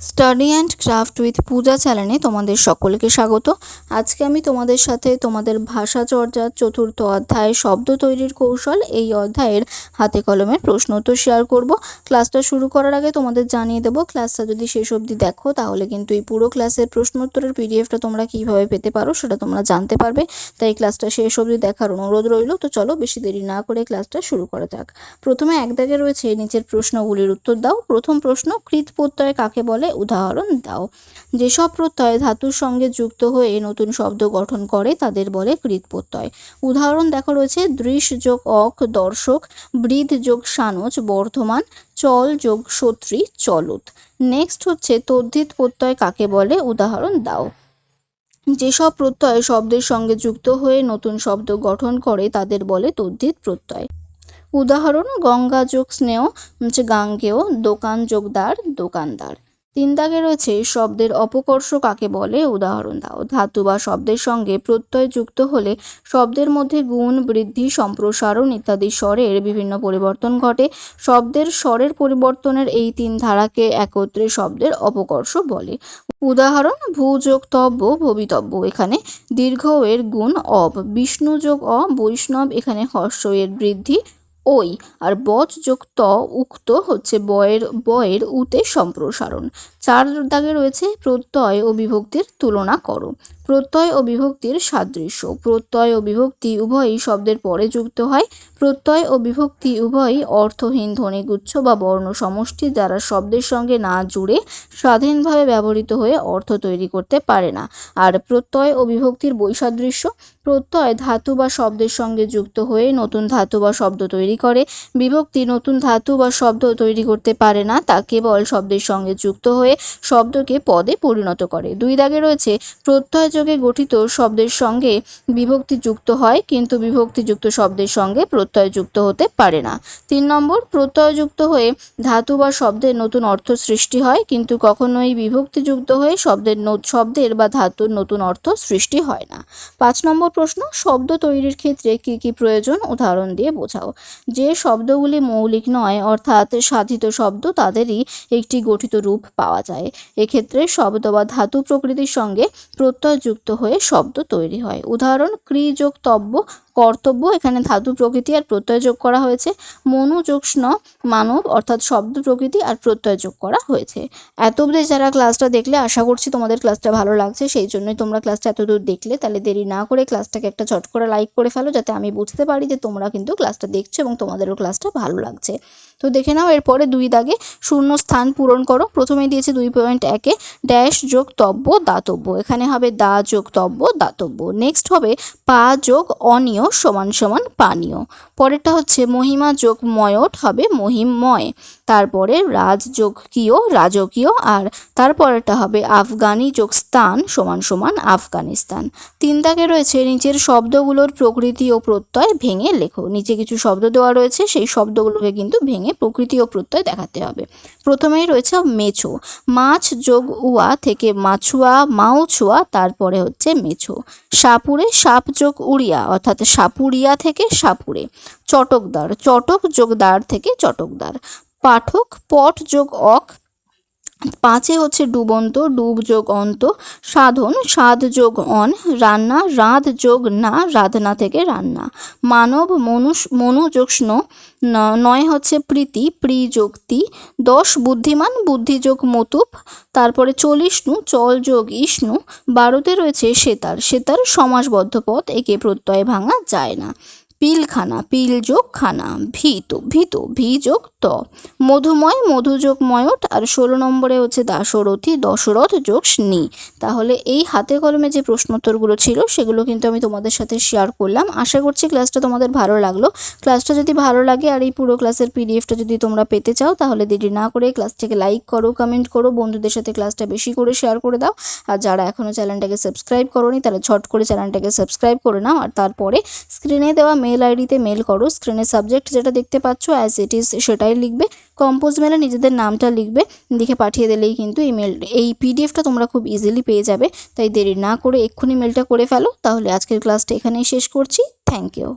Study and craft with Puja চ্যানেলে তোমাদের সকলকে স্বাগত। আজকে আমি তোমাদের সাথে তোমাদের ভাষা চর্চার চতুর্থ অধ্যায় শব্দ তৈরির কৌশল এই অধ্যায়ের হাতে কলমের প্রশ্ন উত্তর শেয়ার করব। ক্লাসটা শুরু করার আগে তোমাদের জানিয়ে দেবো ক্লাসটা যদি শেষ অবধি দেখো তাহলে কিন্তু এই পুরো ক্লাসের প্রশ্ন উত্তরের পিডিএফটা তোমরা কীভাবে পেতে পারো সেটা তোমরা জানতে পারবে। তাই ক্লাসটা শেষ অবধি দেখার অনুরোধ রইল, তো চলো বেশি দেরি না করে ক্লাসটা শুরু করা যাক। প্রথমে এক দাগে রয়েছে নিচের প্রশ্নগুলির উত্তর দাও। প্রথম প্রশ্ন, কৃত প্রত্যয় কাকে বলে? উদাহরণ দাও। যেসব প্রত্যয় ধাতুর সঙ্গে যুক্ত হয়ে নতুন শব্দ গঠন করে, তাদের বলে কৃত প্রত্যয় উদাহরণ দেখা রয়েছে, দৃশ যোগ অক দর্শক বৃদ্ধ যোগ সানজ, বর্ধমান, চল যোগ সত্রী, চলুত। নেক্সট হচ্ছে, তদ্ধিত প্রত্যয় কাকে বলে? উদাহরণ দাও। যেসব প্রত্যয় শব্দের সঙ্গে যুক্ত হয়ে নতুন শব্দ গঠন করে, তাদের বলে তদ্ধিত প্রত্যয়। উদাহরণ, গঙ্গা যোগ স্নেহ হচ্ছে গাঙ্গেয়, দোকান যোগদার, দোকানদার। তিন দাগে রয়েছে শব্দের অপকর্ষ কাকে বলে? উদাহরণ দাও। ধাতু বা শব্দের সঙ্গে প্রত্যয় যুক্ত হলে শব্দের মধ্যে গুণ, বৃদ্ধি, সম্প্রসারণ ইত্যাদি স্বরের বিভিন্ন পরিবর্তন ঘটে। শব্দের স্বরের পরিবর্তনের এই তিন ধারাকে একত্রে শব্দের অপকর্ষ বলে। উদাহরণ ভূযোগ তব্য ভবিতব্য এখানে দীর্ঘ এর গুণ অব। বিষ্ণু যোগ অ, বৈষ্ণব। এখানে হর্ষ এর বৃদ্ধি। ওই আর বচ যোগ ত উক্ত হচ্ছে বয়ের বয়ের উতে সম্প্রসারণ। চার দাগে রয়েছে প্রত্যয় ও বিভক্তির তুলনা করো। প্রত্যয় ও বিভক্তির সাদৃশ্য। প্রত্যয় ও বিভক্তি উভয়ই শব্দের পরে যুক্ত হয়। প্রত্যয় ও বিভক্তি উভয়ই অর্থহীন, ধ্বনিগুচ্ছ বা বর্ণ সমষ্টি যারা শব্দের সঙ্গে না জুড়ে স্বাধীনভাবে ব্যবহৃত হয়ে অর্থ তৈরি করতে পারে না। আর প্রত্যয় ও বিভক্তির বৈসাদৃশ্য, প্রত্যয় ধাতু বা শব্দের সঙ্গে যুক্ত হয়ে নতুন ধাতু বা শব্দ তৈরি করে। বিভক্তি নতুন ধাতু বা শব্দ তৈরি করতে পারে না, তা কেবল শব্দের সঙ্গে যুক্ত হয়ে শব্দকে পদে পরিণত করে। দুই দাগে রয়েছে প্রত্যয় যোগে গঠিত শব্দের সঙ্গে বিভক্তি যুক্ত হয়, কিন্তু বিভক্তিযুক্ত শব্দের সঙ্গে প্রত্যয় যুক্ত হতে পারে না। তিন নম্বর প্রত্যয় যুক্ত হয়ে ধাতু বা শব্দের নতুন অর্থ সৃষ্টি হয়, কিন্তু কখনোই বিভক্তি যুক্ত হয়ে শব্দের শব্দের বা ধাতুর নতুন অর্থ সৃষ্টি হয় না। পাঁচ নম্বর প্রশ্ন, শব্দ তৈরির ক্ষেত্রে কী কী প্রয়োজন? উদাহরণ দিয়ে বোঝাও। যে শব্দগুলি মৌলিক নয়, অর্থাৎ সাধিত শব্দ, তাদেরই একটি গঠিত রূপ পাওয়া যায়। এক্ষেত্রে শব্দ বা ধাতু প্রকৃতির সঙ্গে প্রত্যয় যুক্ত হয়ে শব্দ তৈরি হয়। উদাহরণ ক্রি যোগ তব্য কর্তব্য, এখানে ধাতু প্রকৃতি আর প্রত্যয় যোগ করা হয়েছে। মনু যোগ স্ন মানব, অর্থাৎ শব্দ প্রকৃতি আর প্রত্যয় যোগ করা হয়েছে। এত অবধি যারা ক্লাসটা দেখলে, আশা করছি তোমাদের ক্লাসটা ভালো লাগছে। সেই জন্যই তোমরা ক্লাসটা এতদূর দেখলে, তাহলে দেরি না করে ক্লাসটাকে একটা চট করে লাইক করে ফেলো, যাতে আমি বুঝতে পারি যে তোমরা কিন্তু ক্লাসটা দেখছ এবং তোমাদেরও ক্লাসটা ভালো লাগছে। তো দেখে নাও, এরপরে দুই দাগে শূন্য স্থান পূরণ করো। প্রথমে দিয়েছে দুই পয়েন্ট একে ড্যাশ যোগ তব্য, দাতব্য। এখানে হবে দা যোগ তব্য দাতব্য। নেক্সট হবে পা যোগ অনিয় সমান সমান পানীয়। পরেরটা হচ্ছে মহিমা যোগ ময়ট হবে মহিমময়। তারপরে রাজযোগকীয়, রাজকীয় আর তারপরেরটা হবে আফগানি যোগ স্থান সমান সমান আফগানিস্তান। তিন দাগে রয়েছে নিচের শব্দগুলোর প্রকৃতি ও প্রত্যয় ভেঙে লেখো। নিচে কিছু শব্দ দেওয়া রয়েছে, সেই শব্দগুলোকে কিন্তু ভেঙে প্রকৃতি ও প্রত্যয় দেখাতে হবে। প্রথমেই রয়েছে মেছো। মাছ, যোগ, উয়া থেকে মাছুয়া মাউছুয়া তারপরে হচ্ছে মেছো। সাপুরে সাপ, যোগ, উড়িয়া, অর্থাৎ সাপুরিয়া থেকে সাপুরে। চটকদার, চটক যোগ দার থেকে চটকদার। পাঠক, পট যোগ অক, পাঁচে হচ্ছে ডুবন্ত, ডুব যোগ অন্ত, সাধন, সাধ যোগ অন, রান্না, রাঁধ যোগ না, রাধনা থেকে রান্না, মানব, মনুষ, মনু যোগ স্ন নয় হচ্ছে প্রীতি, প্রি যোগ তি, দশ বুদ্ধিমান, বুদ্ধি যোগ মতুপ, তারপরে চল্লিশনু চল যোগ ইষ্ণু বারোতে রয়েছে সেতার সেতার সমাসবদ্ধ পথ, একে প্রত্যয় ভাঙা যায় না। পিলখানা পিল যোগ খানা ভীত ভীত ভি যোগ ত। মধুময় মধু যোগ ময়ট আর ষোলো নম্বরে হচ্ছে দাশরথী, দশরথ যোগ স্নি তাহলে এই হাতে কলমে যে প্রশ্নোত্তরগুলো ছিল, সেগুলো কিন্তু আমি তোমাদের সাথে শেয়ার করলাম। আশা করছি ক্লাসটা তোমাদের ভালো লাগল। ক্লাসটা যদি ভালো লাগে আর এই পুরো ক্লাসের পিডিএফটা যদি তোমরা পেতে চাও, তাহলে দেরি না করে ক্লাসটাকে লাইক করো কমেন্ট করো, বন্ধুদের সাথে ক্লাসটা বেশি করে শেয়ার করে দাও। আর যারা এখনও চ্যানেলটাকে সাবস্ক্রাইব করোনি, তারা ঝট করে চ্যানেলটাকে সাবস্ক্রাইব করে নাও। আর তারপরে স্ক্রিনে দেওয়া মেল আইডিতে মেল করো স্ক্রিনে সাবজেক্ট যেটা দেখতে পাচ্ছ অ্যাজ ইট ইজ সেটাই লিখবে কম্পোজ মেলে নিজেদের নামটা লিখবে, লিখে পাঠিয়ে দিলেই কিন্তু এই মেল এই পিডিএফটা তোমরা খুব ইজিলি পেয়ে যাবে। তাই দেরি না করে এক্ষুনি মেলটা করে ফেলো, তাহলে আজকের ক্লাসটা এখানেই শেষ করছি। Thank you